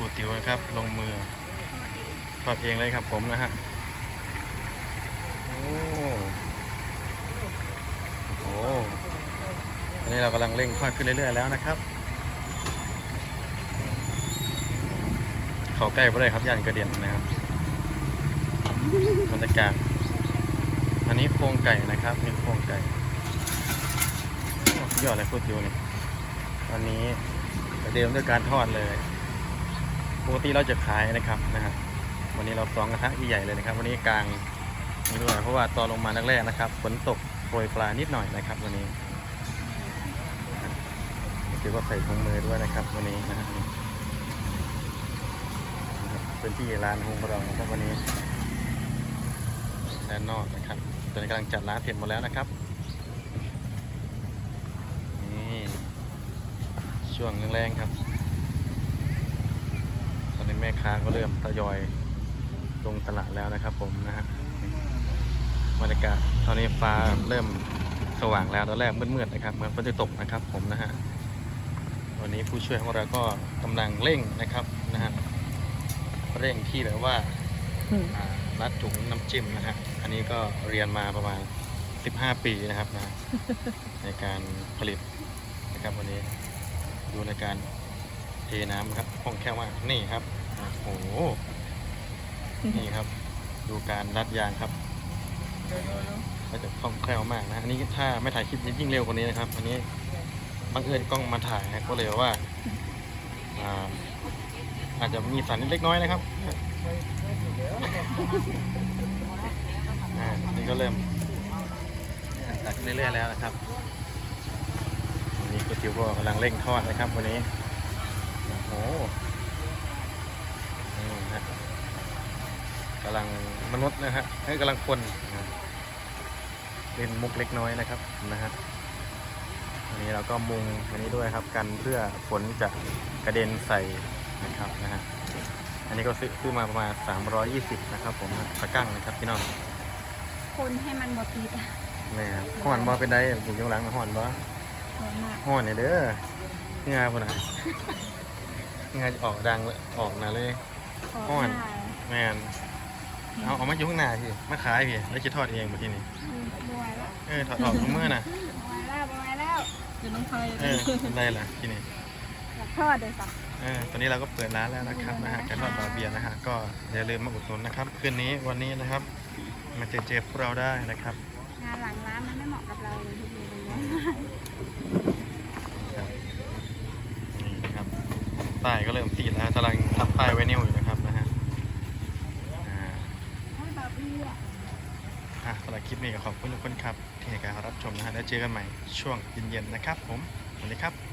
รูติวนะครับ ลงมือทอดเองเลยครับผมนะฮะโอ้โหอันนี้เรากำลังเร่งทอดขึ้นเรื่อยๆแล้วนะครับ เขาใกล้ไปเลยครับย่านกระเด็นนะครับบรรยากาศอันนี้โครงไก่นะครับนี่โครงไก่โอ้สุดยอดเลยพูดอยู่นี่ยวันนี้ประเดิมด้วยการทอดเลย ปกติเราจะขายนะครับนะฮะวันนี้เราสองกระทะใหญ่เลยนะครับ วันนี้กลางนี่ด้วยเพราะว่าตอนลงมาแรกๆนะครับฝนตกโปรยปลานิดหน่อยนะครับ วันนี้ถือว่าใส่ถุงมือด้วยนะครับ วันนี้นะฮะเป็นที่ร้านฮงของเรานะครับวันนี้ด้านนอกนะครับตอนนี้กำลังจัดร้านเสร็จหมดแล้วนะครับนี่ช่วงแรงๆครับ แม่ค้าก็เริ่มทยอยลงตลาดแล้วนะครับ ผมนะฮะบรรยากาศตอนนี้ฟ้าเริ่มสว่างแล้วตอนแรกมืดๆนะครับเหมือนฝนจะตกนะครับ ผมนะฮะวันนี้ผู้ช่วยของเราก็กำลังเร่งนะครับนะฮะเร่งที่แบบว่าอ่ารัดถุงน้ำจิ้มนะฮะอันนี้ก็เรียนมาประมาณ 15 ปีนะครับนะในการผลิตนะครับวันนี้ดูในการเทน้ำครับคล่องแคล่วมากนี่ครับ โอ้โห นี่ครับ ดูการรัดยางครับก็จะคล่องแคล่วมากนะ อันนี้ถ้าไม่ถ่ายคลิปนี้ยิ่งเร็วกว่านี้นะครับ อันนี้บังเอิญกล้องมาถ่ายนะก็เลยว่าอ่าอาจจะมีสันนิดเล็กน้อยนะครับอ่านี่ก็เริ่มตักเรื่อยๆแล้วนะครับวันนี้ก๋วยเตี๋ยวก็กำลังเร่งทอดนะครับวันนี้ โอ้โหนี่นะฮะ กำลังมนุษย์นะฮะให้ยกำลังคนนะเล่นมุกเล็กน้อยนะครับนะฮะวันนี้เราก็มุงอันนี้ด้วยครับกันเพื่อฝนจะกระเด็นใส่นะครับนะฮะอันนี้ก็ซื้อซื้อมาประมาณ 320 นะครับ ผมตะกั้งนะครับพี่น้องคนให้มันบดติดอะแม่ครับห่อนบอเป็นไดอยู่ข้างหลังนะห่อนบอร้อนมากห่อนเนี่ยเด้อเงาพุ่นน่ะเงาจะออกดังเลยออกหนาเลยขออ่อนหน้าแม่น เอาเอามาอยู่ข้างหน้าพี่มาขายพี่แล้วจะทอดเองเมื่อกี้นี่อืมบวยแล้วเออถอดออกทุกมือน่ะบวยแล้วบวยแล้วเดี๋ยวน้องพลอยเออเป็นไรล่ะที่นี่อยากทอดเลยสักเออตอนนี้เราก็เปิดร้านแล้วนะครับนะฮะการทอดบาเบียนะฮะก็อย่าลืมมาอุดหนุนนะครับคืนนี้วันนี้นะครับ มาเจอเจอพวกเราได้นะครับงานหลังร้านมันไม่เหมาะกับเราเลยทุกทีเลยนะครับนี่นะครับป้ายก็เริ่มติดแล้วกำลังทำป้ายไว้นิ้วอยู่นะครับนะฮะอ่า ให้บาร์บี้อะ อะสำหรับค ลิปนี้ก็ขอบคุณทุกคนครับที่ให้การรับชมนะฮะแล้วเจอกันใหม่ช่วงเย็นๆนะครับผมสวัสดีครับ